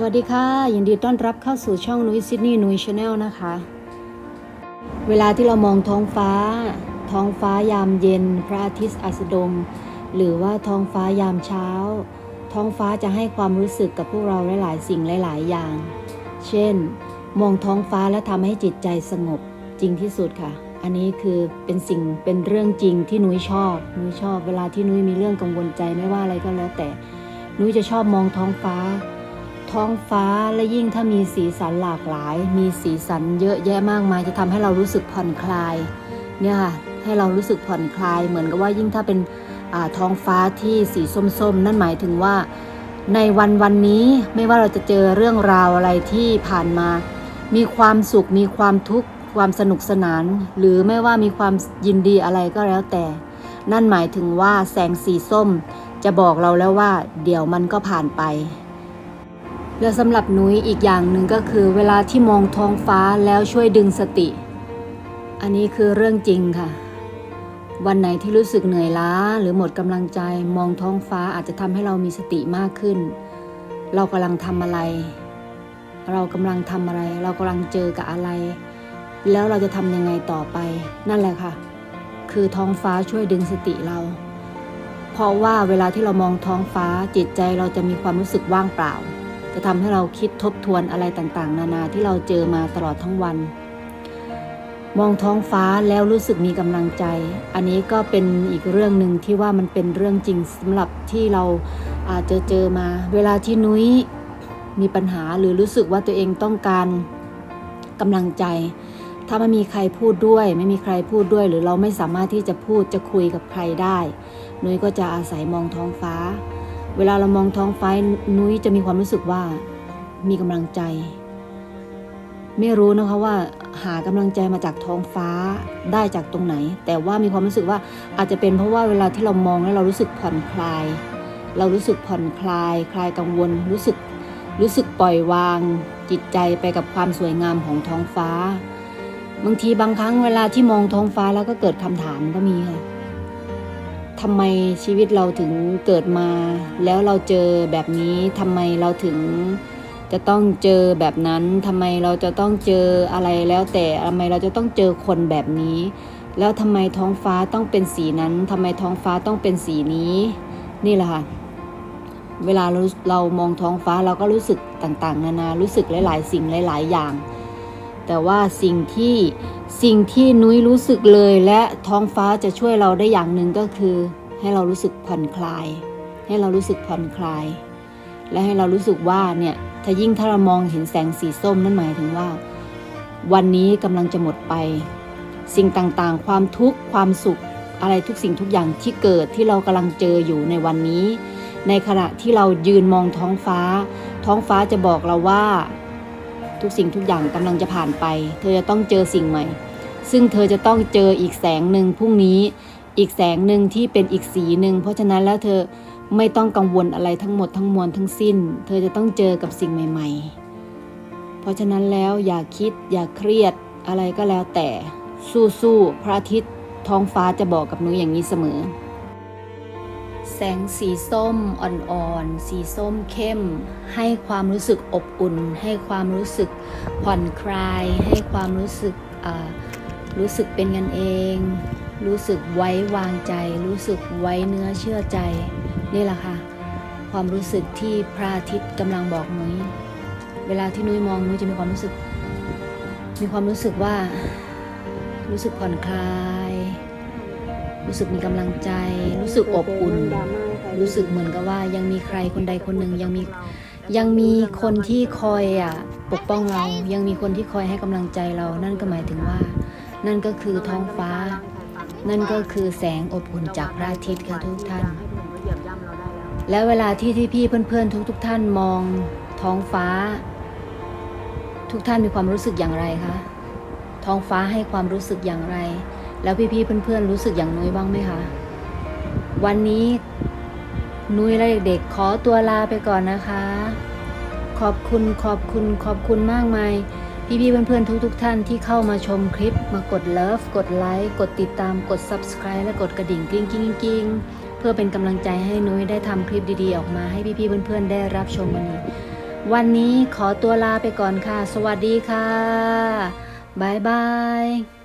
สวัสดีค่ะ ยินดีต้อนรับเข้าสู่ช่องนุ้ยซิดนีย์นุ้ยชาแนลนะคะ เวลาที่เรามองท้องฟ้า ท้องฟ้ายามเย็น พระอาทิตย์อัสดง หรือว่าท้องฟ้ายามเช้า ท้องฟ้าจะให้ความรู้สึกกับพวกเราหลาย ๆ สิ่งหลาย ๆ อย่าง เช่น มองท้องฟ้าแล้วทำให้จิตใจสงบจริงที่สุดค่ะ อันนี้คือเป็นสิ่งเป็นเรื่องจริงที่นุ้ยชอบนุ้ยชอบ เวลาที่นุ้ยมีเรื่องกังวลใจไม่ว่าอะไรก็แล้วแต่นุ้ยจะชอบมองท้องฟ้า ท้องฟ้าและยิ่งถ้ามีสีสันหลากหลาย มีสีสันเยอะแยะมากมายจะทำให้เรารู้สึกผ่อนคลายเนี่ยค่ะให้เรารู้สึกผ่อนคลาย เหมือนกับว่ายิ่งถ้าเป็นท้องฟ้าที่สีส้มๆ นั่นหมายถึงว่า ในวันวันนี้ไม่ว่าเราจะเจอเรื่องราวอะไรที่ผ่านมา มีความสุขมีความทุกข์ความสนุกสนาน หรือไม่ว่ามีความยินดีอะไรก็แล้วแต่ นั่นหมายถึงว่าแสงสีส้มจะบอกเราแล้วว่า เดี๋ยวมันก็ผ่านไป แล้วสำหรับนุ้ยอีกอย่างหนึ่งก็คือ เวลาที่มองท้องฟ้าแล้วช่วยดึงสติ อันนี้คือเรื่องจริงค่ะ วันไหนที่รู้สึกเหนื่อยล้าหรือหมดกำลังใจมองท้องฟ้าอาจจะทำให้เรามีสติมากขึ้น เรากำลังทำอะไร เรากำลังทำอะไร เรากำลังเจอกับอะไร แล้วเราจะทำยังไงต่อไป นั่นแหละค่ะ คือท้องฟ้าช่วยดึงสติเรา เพราะว่าเวลาที่เรามองท้องฟ้าจิตใจเราจะมีความรู้สึกว่างเปล่า จะทำให้เราคิดทบทวนอะไรต่างๆ นานาที่เราเจอมาตลอดทั้งวัน มองท้องฟ้าแล้วรู้สึกมีกำลังใจ อันนี้ก็เป็นอีกเรื่องหนึ่งที่ว่ามันเป็นเรื่องจริงสำหรับที่เราอาจจะเจอมา เวลาที่นุ้ยมีปัญหาหรือรู้สึกว่าตัวเองต้องการกำลังใจ ถ้าไม่มีใครพูดด้วย ไม่มีใครพูดด้วย หรือเราไม่สามารถที่จะพูดจะคุยกับใครได้นุ้ยก็จะอาศัยมองท้องฟ้า เวลาเรามองท้องฟ้านุ้ยจะมีความรู้สึกว่ามีกำลังใจ ไม่รู้นะคะว่าหากำลังใจมาจากท้องฟ้าได้จากตรงไหน แต่ว่ามีความรู้สึกว่าอาจจะเป็นเพราะว่าเวลาที่เรามองแล้วเรารู้สึกผ่อนคลาย เรารู้สึกผ่อนคลาย คลายกังวล รู้สึกรู้สึกปล่อยวางจิตใจไปกับความสวยงามของท้องฟ้า บางทีบางครั้งเวลาที่มองท้องฟ้าแล้วก็เกิดคำถามก็มีค่ะ ทำไมชีวิตเราถึงเกิดมา แล้วเราเจอแบบนี้ทำไมเราถึงจะต้องเจอแบบนั้นทำไมเราจะต้องเจออะไรแล้วแต่ทำไมเราจะต้องเจอคนแบบนี้ แล้วทำไมท้องฟ้าต้องเป็นสีนั้นทำไมท้องฟ้าต้องเป็นสีนี้ นี่แหละค่ะเวลาเราเรามองท้องฟ้าเราก็รู้สึกต่างๆ นานารู้สึกหลาย ๆ สิ่งหลาย ๆ อย่าง แต่ว่าสิ่งที่สิ่งที่นุ้ยรู้สึกเลยและท้องฟ้าจะช่วยเราได้อย่างหนึ่งก็คือ ให้เรารู้สึกผ่อนคลาย ให้เรารู้สึกผ่อนคลาย และให้เรารู้สึกว่าเนี่ยถ้ายิ่งถ้าเรามองเห็นแสงสีส้มนั่นหมายถึงว่า วันนี้กำลังจะหมดไป สิ่งต่างๆ ความทุกข์ความสุขอะไรทุกสิ่งทุกอย่างที่เกิดที่เรากำลังเจออยู่ในวันนี้ ในขณะที่เรายืนมองท้องฟ้า ท้องฟ้าจะบอกเราว่า ทุกสิ่งทุกอย่างกำลังจะผ่านไป เธอจะต้องเจอสิ่งใหม่ ซึ่งเธอจะต้องเจออีกแสงหนึ่งพรุ่งนี้ อีกแสงหนึ่งที่เป็นอีกสีหนึ่ง เพราะฉะนั้นแล้วเธอไม่ต้องกังวลอะไรทั้งหมดทั้งมวลทั้งสิ้น เธอจะต้องเจอกับสิ่งใหม่ ๆ เพราะฉะนั้นแล้วอย่าคิดอย่าเครียดอะไรก็แล้วแต่สู้ๆพระอาทิตย์ท้องฟ้าจะบอกกับหนูอย่างนี้เสมอ แสงสีส้มอ่อนๆ สีส้มเข้ม ให้ความรู้สึกอบอุ่น ให้ความรู้สึกผ่อนคลาย ให้ความรู้สึกรู้สึกเป็นกันเอง รู้สึกไว้วางใจ รู้สึกไว้เนื้อเชื่อใจ นี่แหละค่ะ ความรู้สึกที่พระอาทิตย์กำลังบอกนุ้ย เวลาที่นุ้ยมองนุ้ยจะมีความรู้สึก มีความรู้สึกว่า รู้สึกผ่อนคลาย รู้สึกมีกำลังใจ รู้สึกอบอุ่น รู้สึกเหมือนกับว่ายังมีใครคนใดคนหนึ่งยังมียังมีคนที่คอยอะปกป้องเรายังมีคนที่คอยให้กำลังใจเรา นั่นก็หมายถึงว่า นั่นก็คือท้องฟ้า นั่นก็คือแสงอบอุ่นจากพระอาทิตย์ค่ะทุกท่าน และเวลาที่ที่พี่เพื่อนๆทุกๆท่านมองท้องฟ้า ทุกท่านมีความรู้สึกอย่างไรคะท้องฟ้าให้ความรู้สึกอย่างไร แล้วพี่ๆเพื่อนๆรู้สึกอย่างนุ้ยบ้างไหมคะ วันนี้นุ้ยและเด็กๆขอตัวลาไปก่อนนะคะ ขอบคุณขอบคุณขอบคุณมากมายพี่ๆเพื่อนๆทุกๆ ท่านที่เข้ามาชมคลิป มากดเลิฟกดไลค์กดติดตามกด subscribe และกดกระดิ่งกริ๊งกริ๊งกริ๊งเพื่อเป็นกำลังใจให้นุ้ยได้ทำคลิปดีๆ ออกมาให้พี่ๆเพื่อนๆได้รับชมกันอีกวันนี้ขอตัวลาไปก่อนค่ะ สวัสดีค่ะ บ๊ายบาย